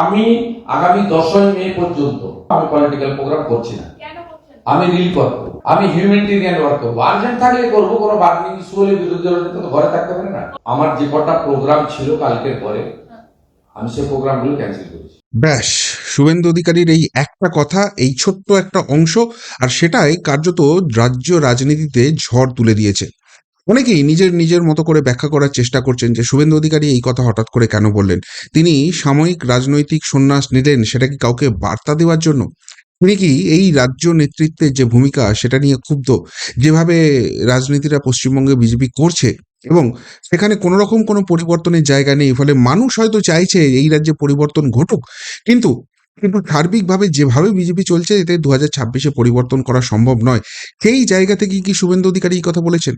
আমি আগামী দশই মে পর্যন্ত আমি পলিটিক্যাল প্রোগ্রাম করছি না। আমি ওয়ার্ক করব। আমি হিউম্যানিটেরিয়ান ওয়ার্ক করব। আর্জেন্ট থাকলে করব কোনো বার্নিং ইস্যু হলে বিরোধী দলের তো ঘরে থাকতে পারে না। আমার যে কটা প্রোগ্রাম ছিল কালকের পরে আমি সেই প্রোগ্রামগুলো ক্যান্সেল করেছি। ব্যাস শুভেন্দু অধিকারীর এই একটা কথা এই ছোট্ট একটা অংশ আর সেটাই কার্যত রাজ্য রাজনীতিতে ঝড় তুলে দিয়েছে। অনেকেই নিজের নিজের মতো করে ব্যাখ্যা করার চেষ্টা করছেন যে শুভেন্দু অধিকারী এই কথা হঠাৎ করে কেন বললেন? তিনি সাময়িক রাজনৈতিক সন্ন্যাস নিলেন সেটা কি কাউকে বার্তা দেওয়ার জন্য? তিনি কি এই রাজ্য নেতৃত্বের যে ভূমিকা সেটা নিয়ে ক্ষুব্ধ? যেভাবে রাজনীতিরা পশ্চিমবঙ্গে বিজেপি করছে এবং সেখানে কোনো রকম কোনো পরিবর্তনের জায়গা নেই, ফলে মানুষ হয়তো চাইছে এই রাজ্যে পরিবর্তন ঘটুক। কিন্তু কিন্তু সার্বিকভাবে যেভাবে বিজেপি চলছে, এতে দু হাজার ছাব্বিশে পরিবর্তন করা সম্ভব নয়। সেই জায়গা থেকে কি শুভেন্দু অধিকারী এই কথা বলেছেন?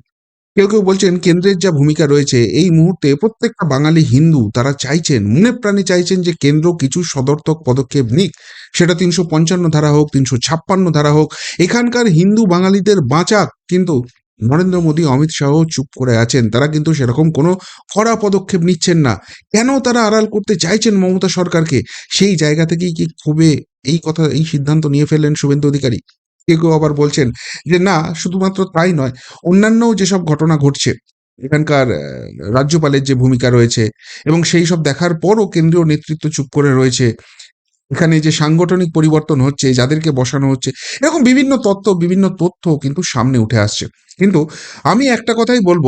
কেউ কেউ বলছেন কেন্দ্রের যা ভূমিকা রয়েছে, এই মুহূর্তে প্রত্যেকটা বাঙালি হিন্দু তারা চাইছেন, মনে প্রাণে চাইছেন যে কেন্দ্র কিছু সদর্থক পদক্ষেপ নিক। সেটা তিনশো পঞ্চান্ন ধারা হোক, তিনশো ছাপ্পান্ন ধারা হোক, এখানকার হিন্দু বাঙালিদের বাঁচাক। কিন্তু নরেন্দ্র মোদী, অমিত শাহ চুপ করে আছেন, তারা কিন্তু সেরকম কোনো কড়া পদক্ষেপ নিচ্ছেন না। কেন তারা আড়াল করতে চাইছেন মমতা সরকারকে? সেই জায়গা থেকেই কি ক্ষোভে এই কথা, এই সিদ্ধান্ত নিয়ে ফেললেন শুভেন্দু অধিকারী? কেউ কেউ আবার বলছেন যে, না, শুধুমাত্র তাই নয় অন্যান্য যেসব ঘটনা ঘটছে, এখানকার রাজ্যপালের যে ভূমিকা রয়েছে এবং সেই সব দেখার পরও কেন্দ্রীয় নেতৃত্ব চুপ করে রয়েছে, এখানে যে সাংগঠনিক পরিবর্তন হচ্ছে, যাদেরকে বসানো হচ্ছে, এরকম বিভিন্ন তত্ত্ব, বিভিন্ন তথ্য কিন্তু সামনে উঠে আসছে। কিন্তু আমি একটা কথাই বলব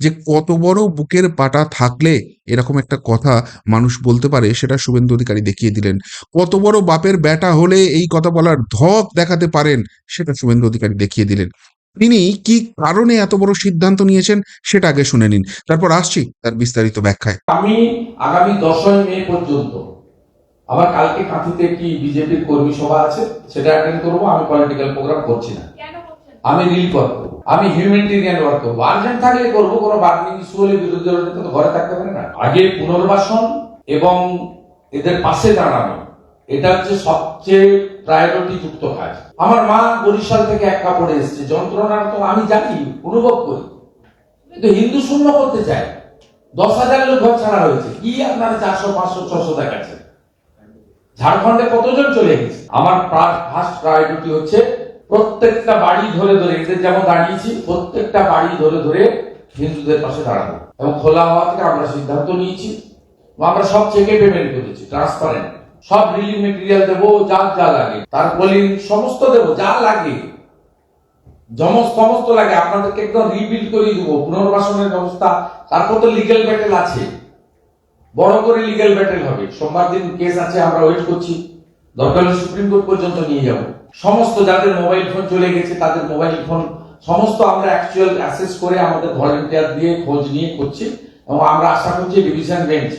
যে কত বড় বুকের পাটা থাকলে এরকম একটা কথা মানুষ বলতে পারে সেটা শুভেন্দু অধিকারী দেখিয়ে দিলেন। কত বড় বাপের ব্যাটা হলে এই কথা বলার ধক দেখাতে পারেন সেটা শুভেন্দু অধিকারী দেখিয়ে দিলেন। তিনি কি কারণে এত বড় সিদ্ধান্ত নিয়েছেন সেটা আগে শুনে নিন। তারপর আসছি তার বিস্তারিত ব্যাখ্যায়। আমি আগামী দশই মে পর্যন্ত আবার কালকে কাঁথিতে একটি বিজেপির কর্মী সভা আছে সেটা অ্যাটেন্ড করব আমি পলিটিক্যাল প্রোগ্রাম করছি না। আমি ওয়ার্ক করব আমি হিউম্যানিটেরিয়ান ওয়ার্ক করব। আর্জেন্ট থাকলে করব, কোনো বার্নিং ইস্যু হলে বিরোধী দলের তো ঘরে থাকতে পারে না। আগে পুনর্বাসন এবং এদের পাশে দাঁড়ানো, এটা হচ্ছে সবচেয়ে প্রায়োরিটি যুক্ত কাজ। আমার মা বরিশাল থেকে এক কাপড়ে এসছে, যন্ত্রণার তো আমি জানি, অনুভব করি। কিন্তু হিন্দু শূন্য করতে চায় দশ হাজার লোক ঘর ছাড়া হয়েছে কি আপনার চারশো, পাঁচশো, ছশো দেখাচ্ছে ঝাড়খণ্ডে কতজন চলে গেছে? আমার ফার্স্ট প্রায়োরিটি হচ্ছে প্রত্যেকটা বাড়ি ধরে ধরে, এদের যেমন দাঁড়িয়েছি, প্রত্যেকটা বাড়ি ধরে ধরে হিন্দুদের পাশে দাঁড়াবো। এবং খোলা হওয়া থেকে আমরা সিদ্ধান্ত নিয়েছি। আমরা সব চেকে পেমেন্ট করেছি ট্রান্সপারেন্ট সব রিলিফ মেটেরিয়াল দেবো, যা যা লাগে। তার তারপরে সমস্ত দেবো, যা লাগে। জমস সমস্ত লাগে, আপনাদেরকে একদম রিবিল্ড করে দেবো। পুনর্বাসনের ব্যবস্থা, তারপর তো লিগেল ব্যাটেল আছে। বড় করে লিগ্যাল ব্যাটেল হবে। সোমবার দিন কেস আছে, আমরা ওয়েট করছি। দরকার হলে সুপ্রিম কোর্ট পর্যন্ত নিয়ে যাব। সমস্ত যাদের মোবাইল ফোন চলে গেছে, তাদের মোবাইল ফোন সমস্ত আমরা অ্যাকচুয়াল অ্যাসেস করে আমাদের ভলেন্টিয়ার দিয়ে খোঁজ নিয়ে করছি এবং আমরা আশা করছি ডিভিশন বেঞ্চ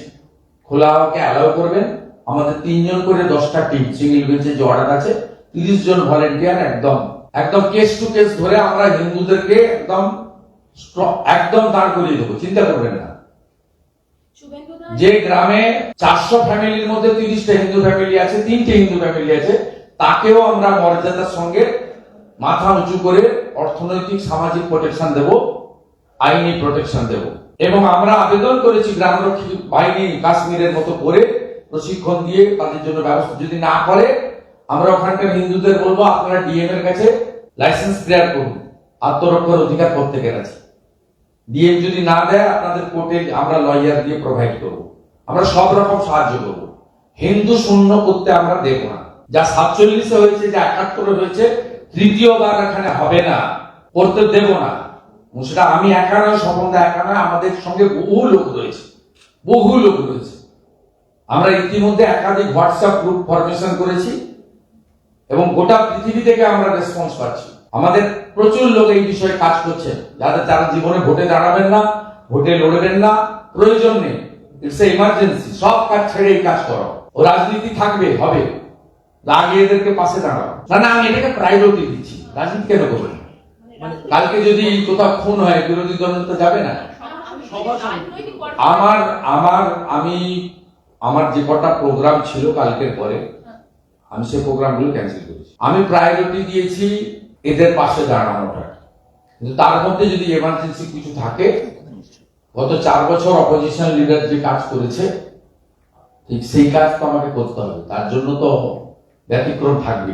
খোলা হওয়াকে অ্যালাউ করবেন। আমাদের তিনজন করে দশটা টিম সিঙ্গেল বেঞ্চে যে অর্ডার আছে, তিরিশ জন ভলেন্টিয়ার একদম একদম কেস টু কেস ধরে আমরা হিন্দুদেরকে একদম একদম দাঁড় করিয়ে দেবো। চিন্তা করবেন না। যে গ্রামে চারশো ফ্যামিলির মধ্যে তিরিশটা হিন্দু ফ্যামিলি আছে, তিনটে হিন্দু ফ্যামিলি আছে, তাকেও আমরা মর্যাদার সঙ্গে মাথা উঁচু করে অর্থনৈতিক সামাজিক প্রোটেকশন দেব, আইনি প্রোটেকশন দেব। এবং আমরা আবেদন করেছি গ্রামরক্ষী বাহিনী কাশ্মীরের মতো করে প্রশিক্ষণ দিয়ে তাদের জন্য ব্যবস্থা। যদি না করে, আমরা ওখানকার হিন্দুদের বলব, আপনারা ডিএম এর কাছে লাইসেন্স ক্লিয়ার করুন আত্মরক্ষার অধিকার প্রত্যেকের আছে। ডিএম যদি না দেয়, আপনাদের কোর্টে আমরা লয়ার দিয়ে প্রোভাইড করব। আমরা সব রকম সাহায্য করব। হিন্দু শূন্য করতে আমরা দেব না। যা সাতচল্লিশে হয়েছে, যা একাত্তরে হয়েছে, তৃতীয়বার এখানে হবে না। করতে দেব না। সেটা আমি একা নয় সম্বন্ধে একা নয়, আমাদের সঙ্গে বহু লোক রয়েছে। বহু লোক রয়েছে। আমরা ইতিমধ্যে একাধিক হোয়াটসঅ্যাপ গ্রুপ ফরমেশন করেছি এবং গোটা পৃথিবী থেকে আমরা রেসপন্স পাচ্ছি। আমাদের প্রচুর লোক এই বিষয়ে কাজ করছে। যাদের তারা জীবনে ভোটে দাঁড়াবেন না, ভোটে লড়বেন না, প্রয়োজন নেই। ইটস ইমার্জেন্সি সব কাজ ছেড়ে এই কাজ করো। ও রাজনীতি থাকবে, হবে। আগে এদেরকে পাশে দাঁড়াও। না না, আমি এটাকে প্রায়োরিটি দিচ্ছি। রাজনীতি কেন করবেন? কালকে যদি কোথাও খুন হয়, বিরোধী দল তো যাবে না। আমার আমার, আমি, আমার যে কটা প্রোগ্রাম ছিল কালকের পরে, আমি সেই প্রোগ্রামগুলো ক্যান্সেল করেছি। আমি প্রায়োরিটি দিয়েছি এদের পাশে দাঁড়ানোটা। কিন্তু তার মধ্যে যদি এমার্জেন্সি কিছু থাকে, গত চার বছর অপোজিশন লিডার যে কাজ করেছে, ঠিক সেই কাজ তো আমাকে করতে হবে। তার জন্য তো ব্যতিক্রম থাকবে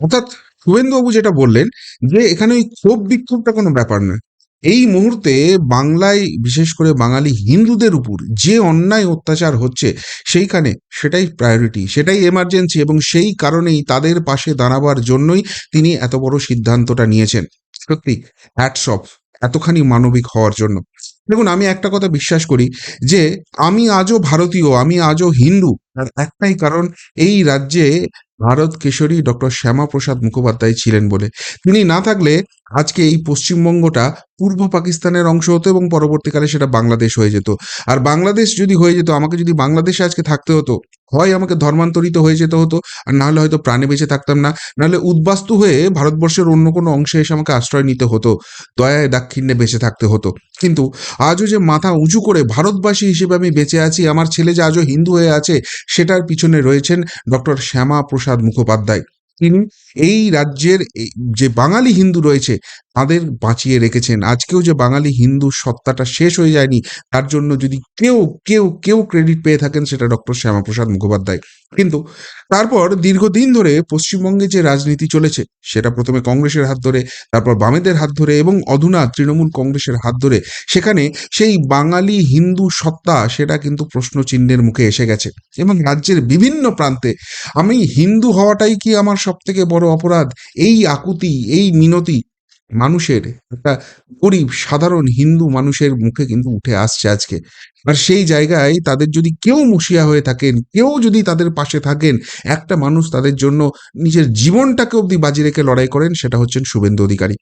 অর্থাৎ শুভেন্দুবাবু যেটা বললেন যে এখানে ওই ক্ষোভ বিক্ষোভটা কোনো ব্যাপার নয়। এই মুহূর্তে বাংলায়, বিশেষ করে বাঙালি হিন্দুদের উপর যে অন্যায় অত্যাচার হচ্ছে, সেইখানে সেটাই প্রায়োরিটি সেটাই এমার্জেন্সি এবং সেই কারণেই তাদের পাশে দাঁড়াবার জন্যই তিনি এত বড় সিদ্ধান্তটা নিয়েছেন। সত্যি হ্যাটস অফ এতখানি মানবিক হওয়ার জন্য। দেখুন, আমি একটা কথা বিশ্বাস করি যে, আমি আজও ভারতীয়, আমি আজও হিন্দু একটাই কারণ এই রাজ্যে ভারত কেশরী ডক্টর শ্যামাপ্রসাদ মুখোপাধ্যায় ছিলেন বলে। তিনি না থাকলে আজকে এই পশ্চিমবঙ্গটা পূর্ব পাকিস্তানের অংশ হতো এবং পরবর্তীকালে সেটা বাংলাদেশ হয়ে যেত। আর বাংলাদেশ যদি হয়ে যেত, আমাকে যদি বাংলাদেশে আজকে থাকতে হতো হয় আমাকে ধর্মান্তরিত হয়ে যেতে হতো, আর নাহলে হয়তো প্রাণে বেঁচে থাকতাম না। নাহলে উদ্বাস্তু হয়ে ভারতবর্ষের অন্য কোনো অংশে এসে আমাকে আশ্রয় নিতে হতো, দয়ায় দাক্ষিণ্যে বেঁচে থাকতে হতো। কিন্তু আজও যে মাথা উঁচু করে ভারতবাসী হিসেবে আমি বেঁচে আছি, আমার ছেলে যে আজও হিন্দু হয়ে আছে, সেটার পিছনে রয়েছেন ডক্টর শ্যামা প্রসাদ মুখোপাধ্যায়। তিনি এই রাজ্যের যে বাঙালি হিন্দু রয়েছে, তাদের বাঁচিয়ে রেখেছেন। আজকেও যে বাঙালি হিন্দু সত্তাটা শেষ হয়ে যায়নি, তার জন্য যদি কেউ কেউ কেউ ক্রেডিট পেয়ে থাকেন, সেটা ডক্টর শ্যামাপ্রসাদ মুখোপাধ্যায়। কিন্তু তারপর দীর্ঘদিন ধরে পশ্চিমবঙ্গে যে রাজনীতি চলেছে, সেটা প্রথমে কংগ্রেসের হাত ধরে, তারপর বামেদের হাত ধরে এবং অধুনা তৃণমূল কংগ্রেসের হাত ধরে, সেখানে সেই বাঙালি হিন্দু সত্তা, সেটা কিন্তু প্রশ্ন চিহ্নের মুখে এসে গেছে। এবং রাজ্যের বিভিন্ন প্রান্তে, আমি হিন্দু হওয়াটাই কি আমার সব থেকে বড় অপরাধ। এই আকুতি, এই মিনতি মানুষের, একটা গরিব, সাধারণ হিন্দু মানুষের মুখে কিন্তু উঠে আসছে আজকে। আর সেই জায়গায় তাদের যদি কেউ মুশিয়া হয়ে থাকেন, কেউ যদি তাদের পাশে থাকেন, একটা মানুষ তাদের জন্য নিজের জীবনটাকে অবধি বাজি রেখে লড়াই করেন, সেটা হচ্ছেন শুভেন্দু অধিকারী।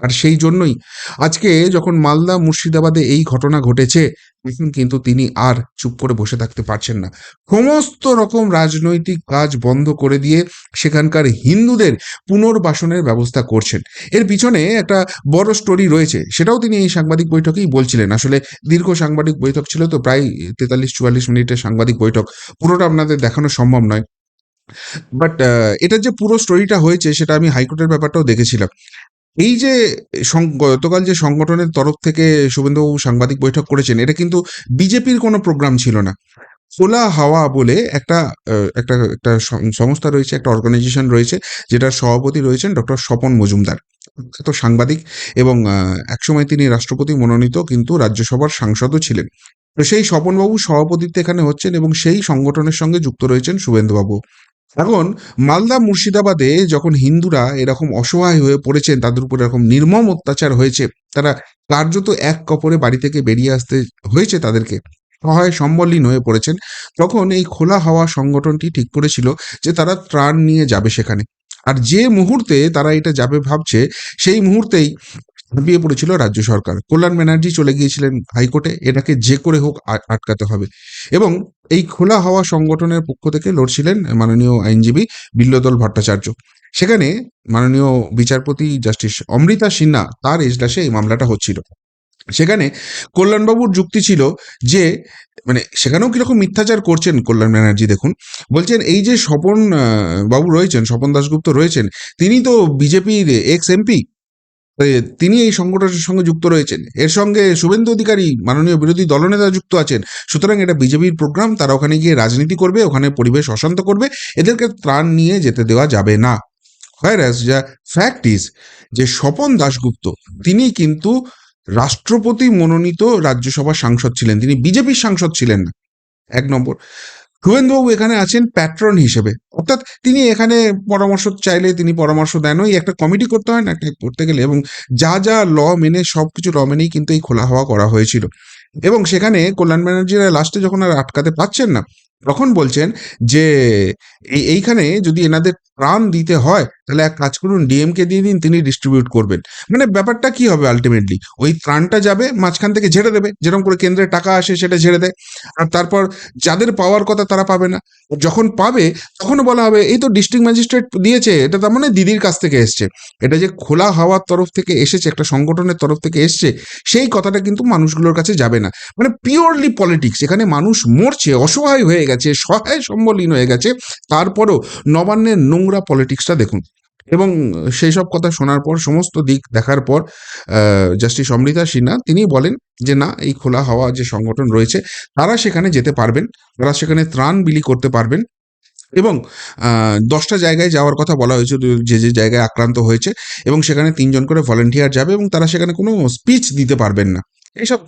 আর সেই জন্যই আজকে যখন মালদা মুর্শিদাবাদে এই ঘটনা ঘটেছে তখন কিন্তু তিনি আর চুপ করে বসে থাকতে পারছেন না। সমস্ত রকম রাজনৈতিক কাজ বন্ধ করে দিয়ে সেখানকার হিন্দুদের পুনর্বাসনের ব্যবস্থা করছেন। এর পিছনে একটা বড় স্টোরি রয়েছে, সেটাও তিনি এই সাংবাদিক বৈঠকেই বলছিলেন। আসলে দীর্ঘ সাংবাদিক বৈঠক ছিল তো, প্রায় তেতাল্লিশ চুয়াল্লিশ মিনিটের সাংবাদিক বৈঠক। পুরোটা আপনাদের দেখানো সম্ভব নয়। বাট এটার যে পুরো স্টোরিটা হয়েছে, সেটা আমি হাইকোর্টের ব্যাপারটাও দেখেছিলাম। এই যে গতকাল যে সংগঠনের তরফ থেকে শুভেন্দুবাবু সাংবাদিক বৈঠক করেছেন, এটা কিন্তু বিজেপির কোনো প্রোগ্রাম ছিল না। খোলা হাওয়া বলে একটা একটা একটা সংস্থা রয়েছে, একটা অর্গানাইজেশন রয়েছে, যেটার সভাপতি রয়েছেন ডক্টর স্বপন মজুমদার। তো সাংবাদিক এবং একসময় তিনি রাষ্ট্রপতি মনোনীত কিন্তু রাজ্যসভার সাংসদও ছিলেন। তো সেই স্বপনবাবু সভাপতিত্বে এখানে হচ্ছেন এবং সেই সংগঠনের সঙ্গে যুক্ত রয়েছেন শুভেন্দুবাবু। এখন মালদা মুর্শিদাবাদে যখন হিন্দুরা এরকম অসহায় হয়ে পড়েছেন, তাদের উপর এরকম নির্মম অত্যাচার হয়েছে, তারা কার্যত এক কপরে বাড়ি থেকে বেরিয়ে আসতে হয়েছে তাদেরকে। সহায় সম্বলহীন হয়ে পড়েছেন। তখন এই খোলা হাওয়া সংগঠনটি ঠিক করেছিল যে তারা ত্রাণ নিয়ে যাবে সেখানে। আর যে মুহূর্তে তারা এটা যাবে ভাবছে, সেই মুহূর্তেই ঝাঁপিয়ে পড়েছিল রাজ্য সরকার। কল্যাণ ব্যানার্জি চলে গিয়েছিলেন হাইকোর্টে, এটাকে যে করে হোক আটকাতে হবে। এবং এই খোলা হওয়া সংগঠনের পক্ষ থেকে লড়ছিলেন মাননীয় আইনজীবী বিল্লদল ভট্টাচার্য। সেখানে মাননীয় বিচারপতি জাস্টিস অমৃতা সিনহা তার এজলাসে এই মামলাটা হচ্ছিল। সেখানে কল্যাণবাবুর যুক্তি ছিল যে মানে সেখানেও কীরকম মিথ্যাচার করছেন কল্যাণ ব্যানার্জি দেখুন, বলছেন এই যে স্বপন বাবু রয়েছেন, স্বপন দাশগুপ্ত রয়েছেন, তিনি তো বিজেপির এক্স এমপি তিনি এই সংগঠনের সঙ্গে যুক্ত রয়েছেন। এর সঙ্গে শুভেন্দু অধিকারী, মাননীয় বিরোধী দলনেতা যুক্ত আছেন। সুতরাং এটা বিজেপির প্রোগ্রাম, তারা ওখানে গিয়ে রাজনীতি করবে, ওখানে পরিবেশ অশান্ত করবে, এদেরকে ত্রাণ নিয়ে যেতে দেওয়া যাবে না। যা ফ্যাক্ট ইজ যে স্বপন দাশগুপ্ত, তিনি কিন্তু রাষ্ট্রপতি মনোনীত রাজ্যসভার সাংসদ ছিলেন, তিনি বিজেপির সাংসদ ছিলেন না। এক নম্বর। শুভেন্দুবাবু এখানে আছেন প্যাট্রন হিসেবে। অর্থাৎ তিনি এখানে পরামর্শ চাইলে তিনি পরামর্শ দেন। ওই একটা কমিটি করতে হয় না, একটা করতে গেলে এবং যা যা ল মেনে সব কিছু ল মেনেই কিন্তু এই খোলা হওয়া করা হয়েছিল। এবং সেখানে কল্যাণ ব্যানার্জিরা লাস্টে যখন আর আটকাতে পারছেন না, তখন বলছেন যে এইখানে যদি এনাদের প্রাণ দিতে হয়, তাহলে এক কাজ করুন ডিএমকে দিয়ে দিন, তিনি ডিস্ট্রিবিউট করবেন। মানে ব্যাপারটা কি হবে আলটিমেটলি ওই ত্রাণটা যাবে, মাঝখান থেকে ঝেড়ে দেবে, যেরকম করে কেন্দ্রে টাকা আসে সেটা ঝেড়ে দেয়। আর তারপর যাদের পাওয়ার কথা তারা পাবে না। যখন পাবে তখন বলা হবে, এই তো ডিস্ট্রিক্ট ম্যাজিস্ট্রেট দিয়েছে, এটা তার মানে দিদির কাছ থেকে এসছে। এটা যে খোলা হাওয়ার তরফ থেকে এসেছে, একটা সংগঠনের তরফ থেকে এসছে, সেই কথাটা কিন্তু মানুষগুলোর কাছে যাবে না। মানে পিওরলি পলিটিক্স এখানে মানুষ মরছে, অসহায় হয়ে গেছে, সহায় সম্বলহীন হয়ে গেছে। তারপরও নবান্নের নোংরা পলিটিক্সটা দেখুন। এবং সেই সব কথা শোনার পর, সমস্ত দিক দেখার পর জাস্টিস অমৃতা সিনহা, তিনি বলেন যে, না, এই খোলা হাওয়া যে সংগঠন রয়েছে, তারা সেখানে যেতে পারবেন, তারা সেখানে ত্রাণ বিলি করতে পারবেন। এবং দশটা জায়গায় যাওয়ার কথা বলা হয়েছে, যে যে জায়গায় আক্রান্ত হয়েছে, এবং সেখানে তিনজন করে ভলেন্টিয়ার যাবে, এবং তারা সেখানে কোনো স্পিচ দিতে পারবেন না। এইসব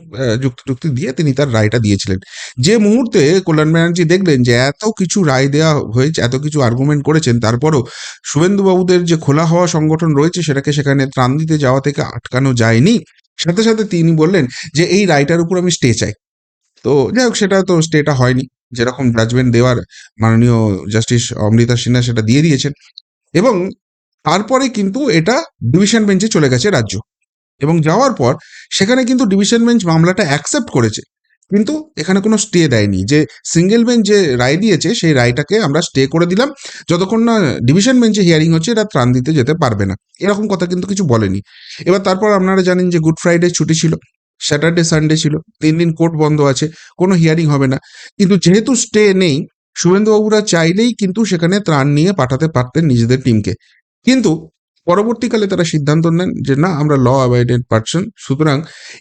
যুক্তি টুক্তি দিয়ে তিনি তার রায়টা দিয়েছিলেন। যে মুহূর্তে কল্যাণ ব্যানার্জি দেখলেন যে এত কিছু রায় দেওয়া হয়েছে, এত কিছু আর্গুমেন্ট করেছেন, তারপরও শুভেন্দুবাবুদের যে খোলা হওয়া সংগঠন রয়েছে, সেটাকে সেখানে ত্রাণ দিতে যাওয়া থেকে আটকানো যায়নি। সাথে সাথে তিনি বললেন যে এই রায়টার উপর আমি স্টে চাই। তো যাই হোক, সেটা তো স্টেটা হয়নি। যেরকম জাজমেন্ট দেওয়ার মাননীয় জাস্টিস অমৃতা সিনহা সেটা দিয়ে দিয়েছেন। এবং তারপরে কিন্তু এটা ডিভিশন বেঞ্চে চলে গেছে রাজ্য। এবং যাওয়ার পর সেখানে কিন্তু ডিভিশন বেঞ্চ মামলাটা অ্যাকসেপ্ট করেছে। কিন্তু এখানে কোনো স্টে দেয়নি। যে সিঙ্গেল বেঞ্চ যে রায় দিয়েছে, সেই রায়টাকে আমরা স্টে করে দিলাম। যতক্ষণ না ডিভিশন বেঞ্চে হিয়ারিং হচ্ছে এটা ত্রাণ দিতে যেতে পারবে না। এরকম কথা কিন্তু কিছু বলেনি। এবার তারপর আপনারা জানেন যে গুড ফ্রাইডে ছুটি ছিল স্যাটারডে সানডে ছিল, তিন দিন কোর্ট বন্ধ আছে, কোনো হিয়ারিং হবে না। কিন্তু যেহেতু স্টে নেই, শুভেন্দুবাবুরা চাইলেই কিন্তু সেখানে ত্রাণ নিয়ে পাঠাতে পারতেন নিজেদের টিমকে কিন্তু পরবর্তীকালে তারা সিদ্ধান্ত নেন যে না, আমরা ল অ্যাবাইডেড পার্সন সুতরাং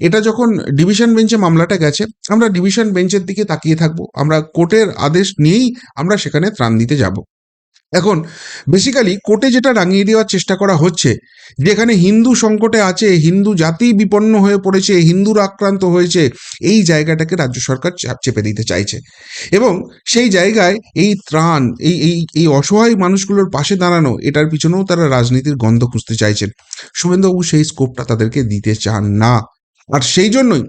এটা যখন ডিভিশন বেঞ্চে মামলাটা গেছে, আমরা ডিভিশন বেঞ্চের দিকে তাকিয়ে থাকব। আমরা কোর্টের আদেশ নিয়েই আমরা সেখানে ত্রাণ দিতে যাব। এখন বেসিক্যালি কোর্টে যেটা রাঙিয়ে দেওয়ার চেষ্টা করা হচ্ছে, যেখানে হিন্দু সংকটে আছে, হিন্দু জাতি বিপন্ন হয়ে পড়েছে, হিন্দুরা আক্রান্ত হয়েছে, এই জায়গাটাকে রাজ্য সরকার চাপ দিতে চাইছে। এবং সেই জায়গায় এই ত্রাণ, এই এই এই অসহায় মানুষগুলোর পাশে দাঁড়ানো, এটার পিছনেও তারা রাজনীতির গন্ধ খুঁজতে চাইছেন। শুভেন্দুবাবু সেই স্কোপটা তাদেরকে দিতে চান না। আর সেই জন্যই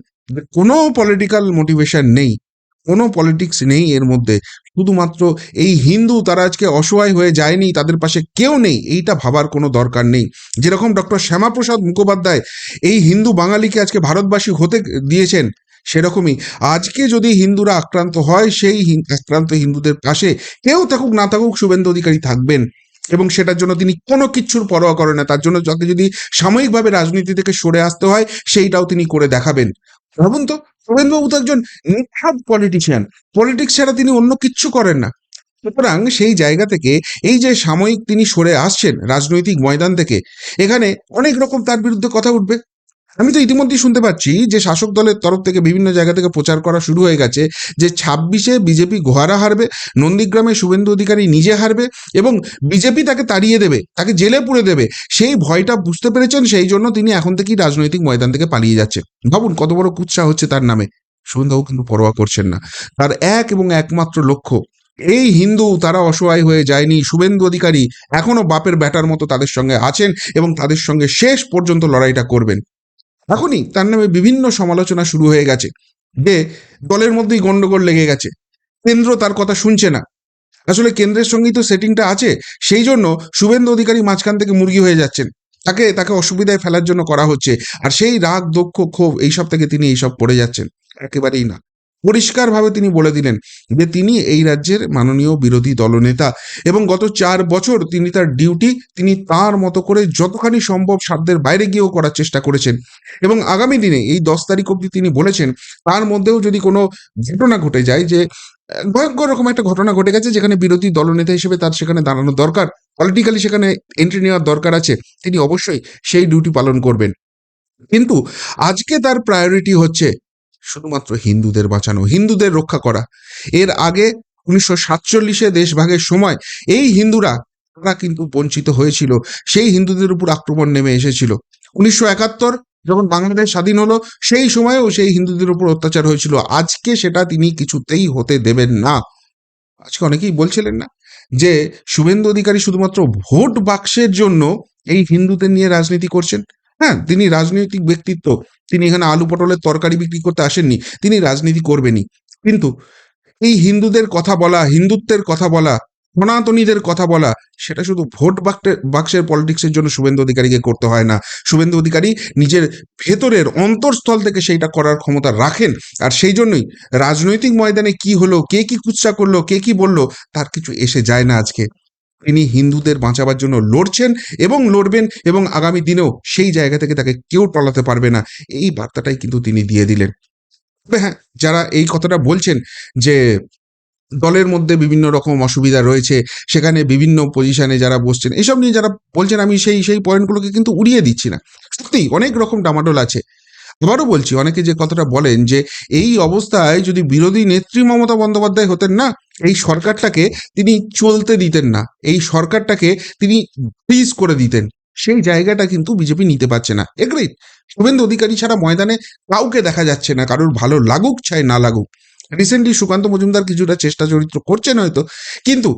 কোনো পলিটিক্যাল মোটিভেশন নেই। কোনো পলিটিক্স নেই এর মধ্যে। শুধুমাত্র এই হিন্দু তারা আজকে অসহায় হয়ে যায়নি, তাদের পাশে কেউ নেই, এইটা ভাবার কোনো দরকার নেই। যেরকম ডক্টর শ্যামাপ্রসাদ মুখোপাধ্যায় এই হিন্দু বাঙালিকে আজকে ভারতবাসী হতে দিয়েছেন, সেরকমই। আজকে যদি হিন্দুরা আক্রান্ত হয়, সেই আক্রান্ত হিন্দুদের পাশে কেউ থাকুক না থাকুক শুভেন্দু অধিকারী থাকবেন। এবং সেটার জন্য তিনি কোনো কিচ্ছুর পরোয়া করেন না, তার জন্য যাতে যদি সাময়িকভাবে রাজনীতি থেকে সরে আসতে হয়, সেইটাও তিনি করে দেখাবেন। ভাবুন তো শুভেন্দুবাবু তো একজন নিখাদ পলিটিশিয়ান পলিটিক্স ছাড়া তিনি অন্য কিচ্ছু করেন না। সুতরাং সেই জায়গা থেকে এই যে সাময়িক তিনি সরে আসছেন রাজনৈতিক ময়দান থেকে, এখানে অনেক রকম তার বিরুদ্ধে কথা উঠবে। আমি তো ইতিমধ্যেই শুনতে পাচ্ছি যে শাসক দলের তরফ থেকে বিভিন্ন জায়গা থেকে প্রচার করা শুরু হয়ে গেছে যে ছাব্বিশে বিজেপি গোহারা হারবে, নন্দীগ্রামে শুভেন্দু অধিকারী নিজে হারবে এবং বিজেপি তাকে তাড়িয়ে দেবে, তাকে জেলে পুরে দেবে। সেই ভয়টা বুঝতে পেরেছেন, সেই জন্য তিনি এখন থেকেই রাজনৈতিক ময়দান থেকে পালিয়ে যাচ্ছে ভাবুন কত বড় কুৎসা হচ্ছে তার নামে। শুভেন্দুবাবু কিন্তু পরোয়া করছেন না। তার এক এবং একমাত্র লক্ষ্য, এই হিন্দু তারা অসহায় হয়ে যায়নি, শুভেন্দু অধিকারী এখনও বাপের ব্যাটার মতো তাদের সঙ্গে আছেন এবং তাদের সঙ্গে শেষ পর্যন্ত লড়াইটা করবেন। এখনই তার নামে বিভিন্ন সমালোচনা শুরু হয়ে গেছে যে দলের মধ্যেই গন্ডগোল লেগে গেছে। কেন্দ্র তার কথা শুনছে না। আসলে কেন্দ্রের সঙ্গেই তো সেটিংটা আছে, সেই জন্য শুভেন্দু অধিকারী মাঝখান থেকে মুরগি হয়ে যাচ্ছেন। তাকে তাকে অসুবিধায় ফেলার জন্য করা হচ্ছে। আর সেই রাগ দক্ষ ক্ষোভ, এইসব থেকে তিনি এইসব পড়ে যাচ্ছেন। একেবারেই না। পরিষ্কারভাবে তিনি বলে দিলেন যে তিনি এই রাজ্যের মাননীয় বিরোধী দলনেতা এবং গত চার বছর তিনি তার ডিউটি তিনি তার মতো করে যতখানি সম্ভব সাধ্যের বাইরে গিয়েও করার চেষ্টা করেছেন। এবং আগামী দিনে এই দশ তারিখ অবধি তিনি বলেছেন, তার মধ্যেও যদি কোনো ঘটনা ঘটে যায় যে, ভয়ঙ্কর রকম একটা ঘটনা ঘটে গেছে যেখানে বিরোধী দলনেতা হিসেবে তার সেখানে দাঁড়ানো দরকার পলিটিক্যালি সেখানে এন্ট্রি নেওয়ার দরকার আছে, তিনি অবশ্যই সেই ডিউটি পালন করবেন। কিন্তু আজকে তার প্রায়োরিটি হচ্ছে শুধুমাত্র হিন্দুদের বাঁচানো, হিন্দুদের রক্ষা করা। এর আগে উনিশশো সাতচল্লিশে দেশভাগের সময় এই হিন্দুরা, তারা কিন্তু বঞ্চিত হয়েছিল। সেই হিন্দুদের উপর আক্রমণ নেমে এসেছিল। উনিশশো একাত্তর যখন বাংলাদেশ স্বাধীন হলো, সেই সময়েও সেই হিন্দুদের উপর অত্যাচার হয়েছিল। আজকে সেটা তিনি কিছুতেই হতে দেবেন না। আজকে অনেকেই বলছিলেন না যে, শুভেন্দু অধিকারী শুধুমাত্র ভোট বাক্সের জন্য এই হিন্দুদের নিয়ে রাজনীতি করছেন। হ্যাঁ তিনি রাজনৈতিক ব্যক্তিত্ব। তিনি এখানে আলু পটলের তরকারি বিক্রি করতে আসেননি, তিনি রাজনীতি করবেনই। কিন্তু এই হিন্দুদের কথা বলা, হিন্দুত্বের কথা বলা, সনাতনীদের কথা বলা, সেটা শুধু ভোট বাক্সের পলিটিক্সের জন্য শুভেন্দু অধিকারীকে করতে হয় না। শুভেন্দু অধিকারী নিজের ভেতরের অন্তরস্থল থেকে সেইটা করার ক্ষমতা রাখেন। আর সেই জন্যই রাজনৈতিক ময়দানে কি হলো, কে কি কুৎসা করল, কে কি বলল, তার কিছু এসে যায় না আজকে। তিনি হিন্দুদের বাঁচাবার জন্য লড়ছেন এবং লড়বেন এবং আগামী দিনেও সেই জায়গা থেকে তাকে কেউ টলাতে পারবে না। এই বার্তাটাই কিন্তু তিনি দিয়ে দিলেন। তবে হ্যাঁ যারা এই কথাটা বলছেন যে দলের মধ্যে বিভিন্ন রকম অসুবিধা রয়েছে, সেখানে বিভিন্ন পজিশনে যারা বসছেন, এসব নিয়ে যারা বলছেন, আমি সেই সেই পয়েন্টগুলোকে কিন্তু উড়িয়ে দিচ্ছি না। সত্যি অনেক রকম ডামাডোল আছে। আবারও বলছি, অনেকে যে কথাটা বলেন যে এই অবস্থায় যদি বিরোধী নেত্রী মমতা বন্দ্যোপাধ্যায় হতেন না, এই সরকারটাকে তিনি চলতে দিতেন না, এই সরকারটাকে তিনি ফ্রিজ করে দিতেন। সেই জায়গাটা কিন্তু বিজেপি নিতে পারছে না। এগ্রিড শুভেন্দু অধিকারী ছাড়া ময়দানে কাউকে দেখা যাচ্ছে না, কারোর ভালো লাগুক চাই না লাগুক। রিসেন্টলি সুকান্ত মজুমদার কিছুটা চেষ্টা চরিত্র করছেন হয়তো, কিন্তু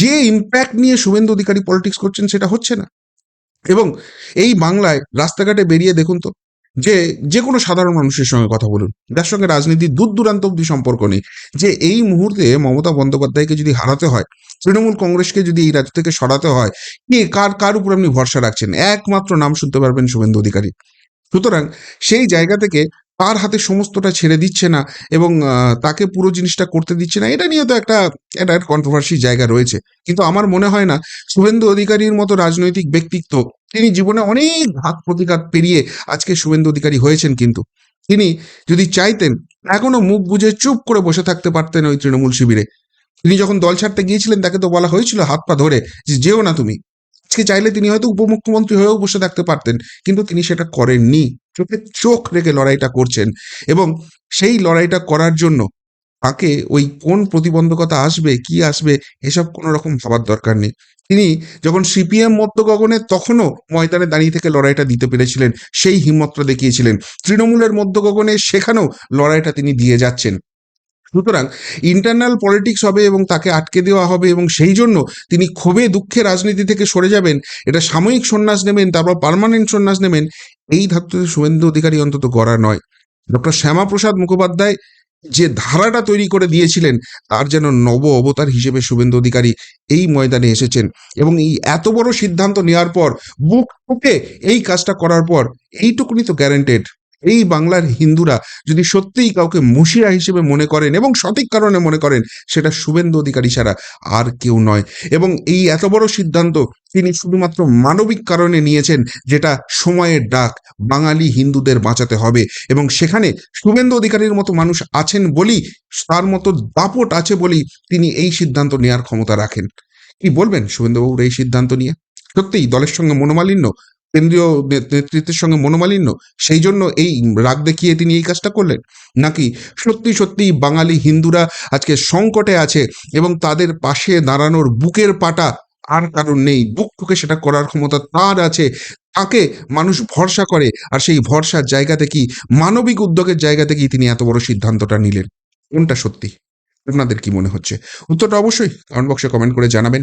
যে ইম্প্যাক্ট নিয়ে শুভেন্দু অধিকারী পলিটিক্স করছেন সেটা হচ্ছে না। এবং এই বাংলায় রাস্তাঘাটে বেরিয়ে দেখুন তো যে যে কোনো সাধারণ মানুষের সঙ্গে কথা বলুন, যার সঙ্গে রাজনীতির দূর দূরান্ত অব্দি সম্পর্ক নেই, যে এই মুহূর্তে মমতা বন্দ্যোপাধ্যায়কে যদি হারাতে হয়, তৃণমূল কংগ্রেসকে যদি এই রাজ্য থেকে সরাতে হয়, কে কার কার উপর আপনি ভরসা রাখছেন? একমাত্র নাম শুনতে পারবেন শুভেন্দু অধিকারী। সুতরাং সেই জায়গা থেকে তার হাতে সমস্তটা ছেড়ে দিচ্ছে না এবং তাকে পুরো জিনিসটা করতে দিচ্ছে না, এটা নিয়ে তো একটা একটা কন্ট্রোভার্সি জায়গা রয়েছে। কিন্তু আমার মনে হয় না, শুভেন্দু অধিকারীর মতো রাজনৈতিক ব্যক্তিত্ব তিনি জীবনে অনেক ঘাত প্রতিঘাত পেরিয়ে আজকে শুভেন্দু অধিকারী হয়েছেন কিন্তু। তিনি যদি চাইতেন, এখনও মুখ বুঝে চুপ করে বসে থাকতে পারতেন ওই তৃণমূল শিবিরে। তিনি যখন দল ছাড়তে গিয়েছিলেন, তাকে তো বলা হয়েছিল, হাত পা ধরে, যে যেও না তুমি। আজকে চাইলে তিনি হয়তো উপমুখ্যমন্ত্রী হয়েও বসে থাকতে পারতেন, কিন্তু তিনি সেটা করেননি। চোখে চোখ রেখে লড়াইটা করছেন এবং সেই লড়াইটা করার জন্য তাকে ওই কোন প্রতিবন্ধকতা আসবে, কি আসবে, এসব কোনো রকম ভাবার দরকার নেই। তিনি যখন সিপিএম মধ্য গগনে তখনও ময়দানে দাঁড়িয়ে থেকে লড়াইটা দিতে পেরেছিলেন, সেই হিম্মতটা দেখিয়েছিলেন। তৃণমূলের মধ্য গগনে সেখানেও লড়াইটা তিনি দিয়ে যাচ্ছেন। সুতরাং ইন্টারনাল পলিটিক্স হবে এবং তাকে আটকে দেওয়া হবে এবং সেই জন্য তিনি ক্ষোভে দুঃখে রাজনীতি থেকে সরে যাবেন, এটা সাময়িক সন্ন্যাস নেবেন, তারপর পার্মানেন্ট সন্ন্যাস নেবেন, এই ধাতুতে শুভেন্দু অধিকারী অন্তত গড়া নয়। ডক্টর শ্যামাপ্রসাদ মুখোপাধ্যায় যে ধারাটা তৈরি করে দিয়েছিলেন, তার যেন নব অবতার হিসেবে শুভেন্দু অধিকারী এই ময়দানে এসেছেন। এবং এই এত বড় সিদ্ধান্ত নেওয়ার পর বুক ঠুকে এই কাজটা করার পর, এইটুকুনি তো গ্যারেন্টেড এই বাংলার হিন্দুরা যদি সত্যিই কাউকে মুশিয়া হিসেবে মনে করেন এবং সঠিক কারণে মনে করেন, সেটা শুভেন্দু অধিকারী ছাড়া আর কেউ নয়। এবং এই এত বড় সিদ্ধান্ত তিনি শুধুমাত্র মানবিক কারণে নিয়েছেন, যেটা সময়ের ডাক, বাঙালি হিন্দুদের বাঁচাতে হবে। এবং সেখানে শুভেন্দু অধিকারীর মতো মানুষ আছেন বলেই তার মতো দাপট আছে বলেই তিনি এই সিদ্ধান্ত নেওয়ার ক্ষমতা রাখেন। কি বলবেন শুভেন্দুবাবুর এই সিদ্ধান্ত নিয়ে? সত্যিই দলের সঙ্গে মনোমালিন্য কেন্দ্রীয় নেতৃত্বের সঙ্গে মনোমালিন্য, সেই জন্য এই রাগ দেখিয়ে তিনি এই কাজটা করলেন। নাকি সত্যি সত্যি বাঙালি হিন্দুরা আজকে সংকটে আছে এবং তাদের পাশে দাঁড়ানোর বুকের পাটা আর কারণ নেই। বুক ঠুকে সেটা করার ক্ষমতা তার আছে। তাকে মানুষ ভরসা করে। আর সেই ভরসার জায়গা থেকেই মানবিক উদ্যোগের জায়গা থেকেই তিনি এত বড় সিদ্ধান্তটা নিলেন? কোনটা সত্যি? আপনাদের কি মনে হচ্ছে? উত্তরটা অবশ্যই কমেন্ট বক্সে কমেন্ট করে জানাবেন।